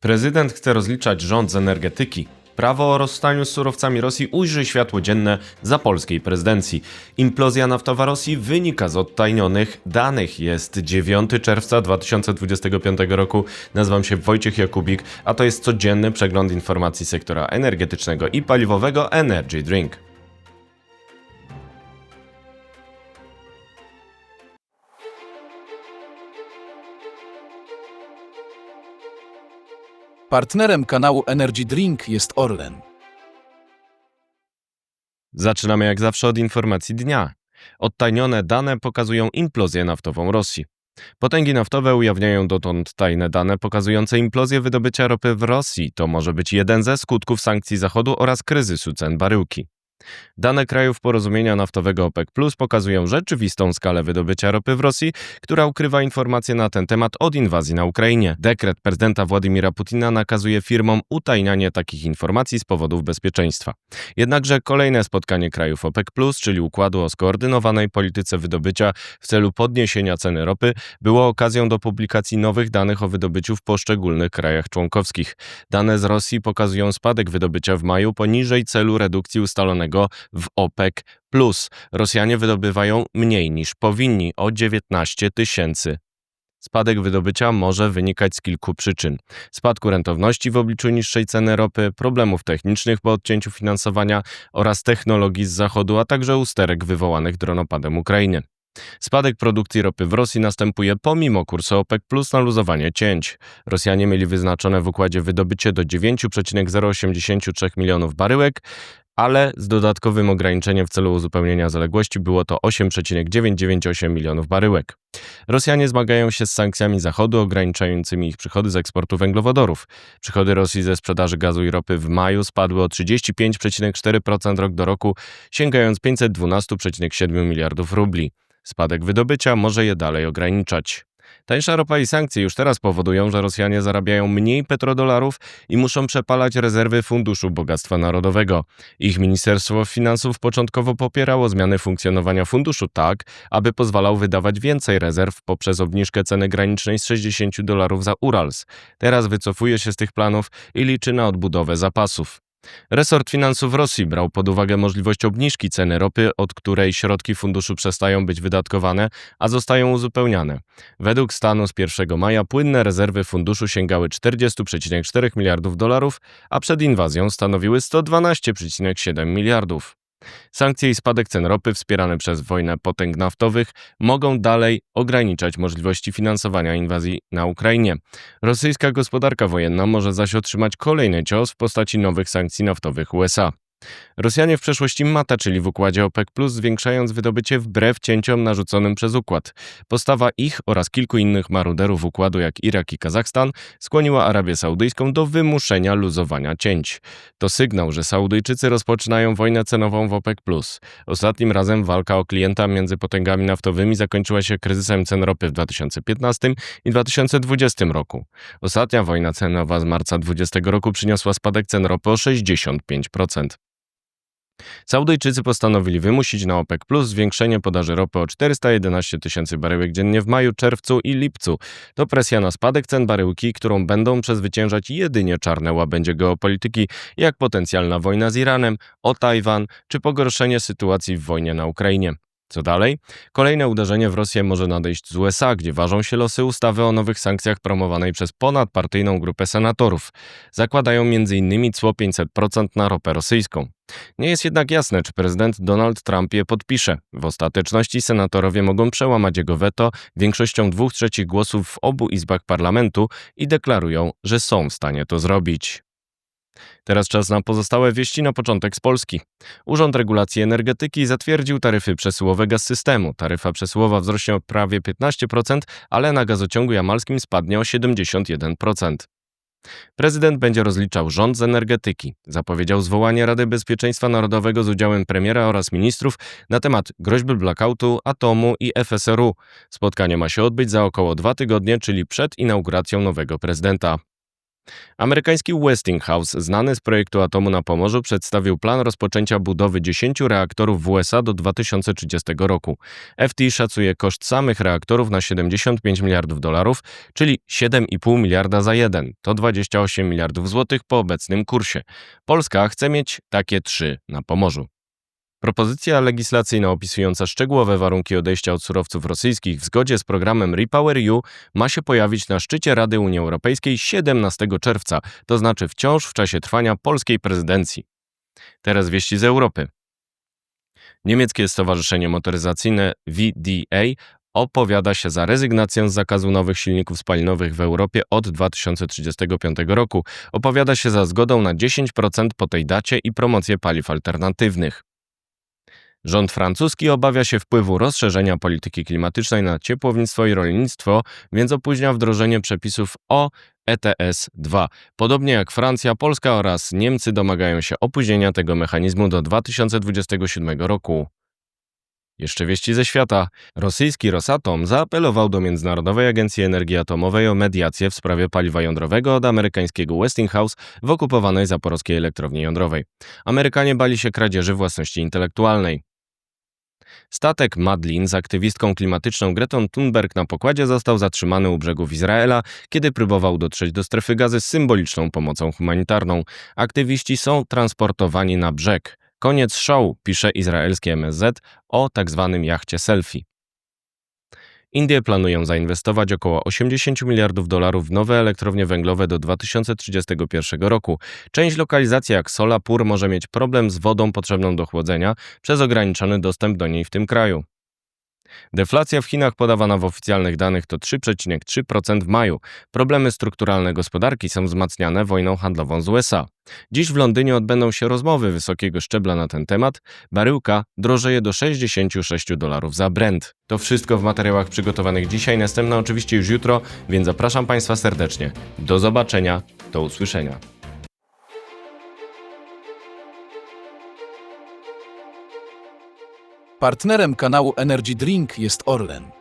Prezydent chce rozliczać rząd z energetyki. Prawo o rozstaniu z surowcami Rosji ujrzy światło dzienne za polskiej prezydencji. Implozja naftowa Rosji wynika z odtajnionych danych. Jest 9 czerwca 2025 roku. Nazywam się Wojciech Jakubik, a to jest codzienny przegląd informacji sektora energetycznego i paliwowego Energy Drink. Partnerem kanału Energy Drink jest Orlen. Zaczynamy jak zawsze od informacji dnia. Odtajnione dane pokazują implozję naftową Rosji. Potęgi naftowe ujawniają dotąd tajne dane pokazujące implozję wydobycia ropy w Rosji. To może być jeden ze skutków sankcji Zachodu oraz kryzysu cen baryłki. Dane krajów porozumienia naftowego OPEC Plus pokazują rzeczywistą skalę wydobycia ropy w Rosji, która ukrywa informacje na ten temat od inwazji na Ukrainie. Dekret prezydenta Władimira Putina nakazuje firmom utajnianie takich informacji z powodów bezpieczeństwa. Jednakże kolejne spotkanie krajów OPEC Plus, czyli układu o skoordynowanej polityce wydobycia w celu podniesienia ceny ropy, było okazją do publikacji nowych danych o wydobyciu w poszczególnych krajach członkowskich. Dane z Rosji pokazują spadek wydobycia w maju poniżej celu redukcji ustalonego w OPEC. Rosjanie wydobywają mniej niż powinni o 19 tysięcy. Spadek wydobycia może wynikać z kilku przyczyn: spadku rentowności w obliczu niższej ceny ropy, problemów technicznych po odcięciu finansowania oraz technologii z zachodu, a także usterek wywołanych dronopadem Ukrainy. Spadek produkcji ropy w Rosji następuje pomimo kursu OPEC plus na luzowanie cięć. Rosjanie mieli wyznaczone w układzie wydobycie do 9,083 milionów baryłek, ale z dodatkowym ograniczeniem w celu uzupełnienia zaległości było to 8,998 milionów baryłek. Rosjanie zmagają się z sankcjami Zachodu ograniczającymi ich przychody z eksportu węglowodorów. Przychody Rosji ze sprzedaży gazu i ropy w maju spadły o 35,4% rok do roku, sięgając 512,7 miliardów rubli. Spadek wydobycia może je dalej ograniczać. Tańsza ropa i sankcje już teraz powodują, że Rosjanie zarabiają mniej petrodolarów i muszą przepalać rezerwy Funduszu Bogactwa Narodowego. Ich Ministerstwo Finansów początkowo popierało zmiany funkcjonowania funduszu tak, aby pozwalał wydawać więcej rezerw poprzez obniżkę ceny granicznej z 60 dolarów za Urals. Teraz wycofuje się z tych planów i liczy na odbudowę zapasów. Resort Finansów Rosji brał pod uwagę możliwość obniżki ceny ropy, od której środki funduszu przestają być wydatkowane, a zostają uzupełniane. Według stanu z 1 maja płynne rezerwy funduszu sięgały 40,4 miliardów dolarów, a przed inwazją stanowiły 112,7 miliardów. Sankcje i spadek cen ropy wspierane przez wojnę potęg naftowych mogą dalej ograniczać możliwości finansowania inwazji na Ukrainie. Rosyjska gospodarka wojenna może zaś otrzymać kolejny cios w postaci nowych sankcji naftowych USA. Rosjanie w przeszłości mataczyli w układzie OPEC, zwiększając wydobycie wbrew cięciom narzuconym przez układ. Postawa ich oraz kilku innych maruderów układu, jak Irak i Kazachstan, skłoniła Arabię Saudyjską do wymuszenia luzowania cięć. To sygnał, że Saudyjczycy rozpoczynają wojnę cenową w OPEC. Ostatnim razem walka o klienta między potęgami naftowymi zakończyła się kryzysem cen ropy w 2015 i 2020 roku. Ostatnia wojna cenowa z marca 2020 roku przyniosła spadek cen ropy o 65%. Saudyjczycy postanowili wymusić na OPEC Plus zwiększenie podaży ropy o 411 tysięcy baryłek dziennie w maju, czerwcu i lipcu. To presja na spadek cen baryłki, którą będą przezwyciężać jedynie czarne łabędzie geopolityki, jak potencjalna wojna z Iranem, o Tajwan czy pogorszenie sytuacji w wojnie na Ukrainie. Co dalej? Kolejne uderzenie w Rosję może nadejść z USA, gdzie ważą się losy ustawy o nowych sankcjach promowanej przez ponadpartyjną grupę senatorów. Zakładają m.in. cło 500% na ropę rosyjską. Nie jest jednak jasne, czy prezydent Donald Trump je podpisze. W ostateczności senatorowie mogą przełamać jego weto większością dwóch trzecich głosów w obu izbach parlamentu i deklarują, że są w stanie to zrobić. Teraz czas na pozostałe wieści na początek z Polski. Urząd Regulacji Energetyki zatwierdził taryfy przesyłowe gaz systemu. Taryfa przesyłowa wzrośnie o prawie 15%, ale na gazociągu jamalskim spadnie o 71%. Prezydent będzie rozliczał rząd z energetyki. Zapowiedział zwołanie Rady Bezpieczeństwa Narodowego z udziałem premiera oraz ministrów na temat groźby blackoutu, atomu i FSRU. Spotkanie ma się odbyć za około dwa tygodnie, czyli przed inauguracją nowego prezydenta. Amerykański Westinghouse, znany z projektu atomu na Pomorzu, przedstawił plan rozpoczęcia budowy 10 reaktorów w USA do 2030 roku. FT szacuje koszt samych reaktorów na 75 miliardów dolarów, czyli 7,5 miliarda za jeden. To 28 miliardów złotych po obecnym kursie. Polska chce mieć takie trzy na Pomorzu. Propozycja legislacyjna opisująca szczegółowe warunki odejścia od surowców rosyjskich w zgodzie z programem REPowerEU ma się pojawić na szczycie Rady Unii Europejskiej 17 czerwca, to znaczy wciąż w czasie trwania polskiej prezydencji. Teraz wieści z Europy. Niemieckie Stowarzyszenie Motoryzacyjne VDA opowiada się za rezygnacją z zakazu nowych silników spalinowych w Europie od 2035 roku. Opowiada się za zgodą na 10% po tej dacie i promocję paliw alternatywnych. Rząd francuski obawia się wpływu rozszerzenia polityki klimatycznej na ciepłownictwo i rolnictwo, więc opóźnia wdrożenie przepisów o ETS 2. Podobnie jak Francja, Polska oraz Niemcy domagają się opóźnienia tego mechanizmu do 2027 roku. Jeszcze wieści ze świata. Rosyjski Rosatom zaapelował do Międzynarodowej Agencji Energii Atomowej o mediację w sprawie paliwa jądrowego od amerykańskiego Westinghouse w okupowanej zaporowskiej elektrowni jądrowej. Amerykanie bali się kradzieży własności intelektualnej. Statek Madlin z aktywistką klimatyczną Gretą Thunberg na pokładzie został zatrzymany u brzegów Izraela, kiedy próbował dotrzeć do strefy gazy z symboliczną pomocą humanitarną. Aktywiści są transportowani na brzeg. Koniec show, pisze izraelskie MSZ o tzw. jachcie selfie. Indie planują zainwestować około 80 miliardów dolarów w nowe elektrownie węglowe do 2031 roku. Część lokalizacji jak Solapur może mieć problem z wodą potrzebną do chłodzenia przez ograniczony dostęp do niej w tym kraju. Deflacja w Chinach podawana w oficjalnych danych to 3,3% w maju. Problemy strukturalne gospodarki są wzmacniane wojną handlową z USA. Dziś w Londynie odbędą się rozmowy wysokiego szczebla na ten temat. Baryłka drożeje do 66 dolarów za Brent. To wszystko w materiałach przygotowanych dzisiaj, następna oczywiście już jutro, więc zapraszam Państwa serdecznie. Do zobaczenia, do usłyszenia. Partnerem kanału Energy Drink jest Orlen.